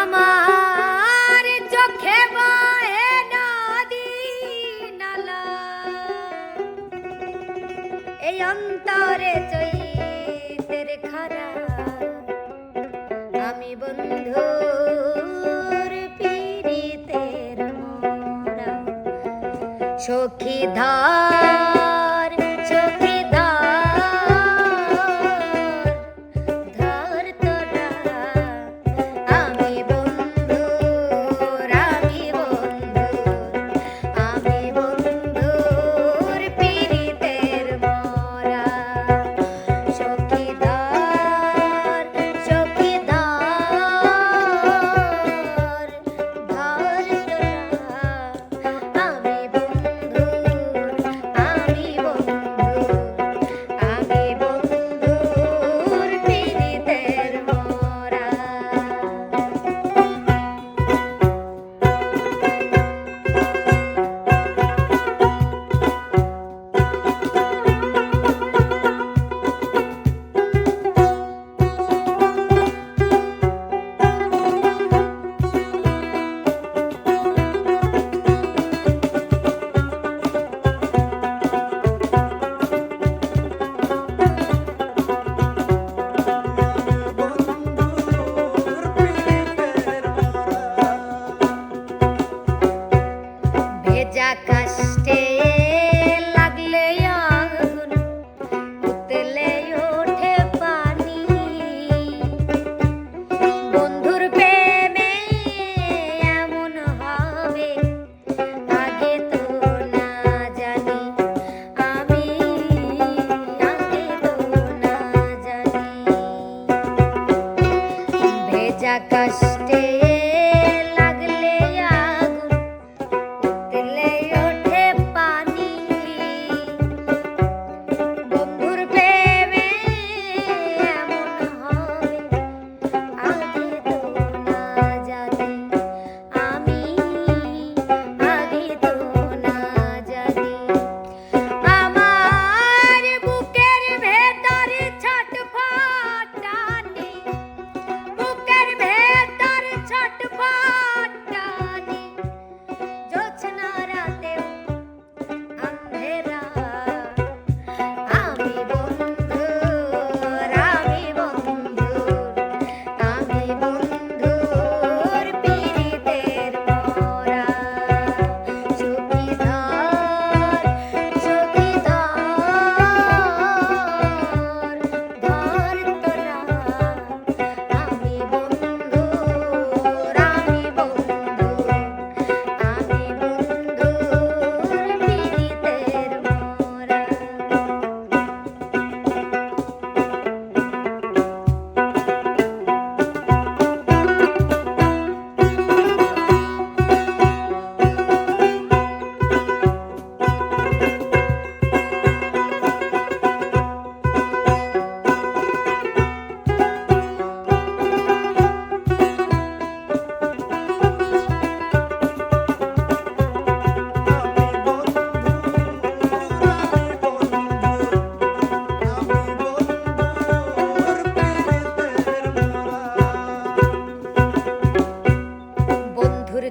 আমার চোখে বয়ে নদী নালা। এই অন্তরে চৈতের খারা। আমি বন্ধু সখী ধা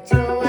to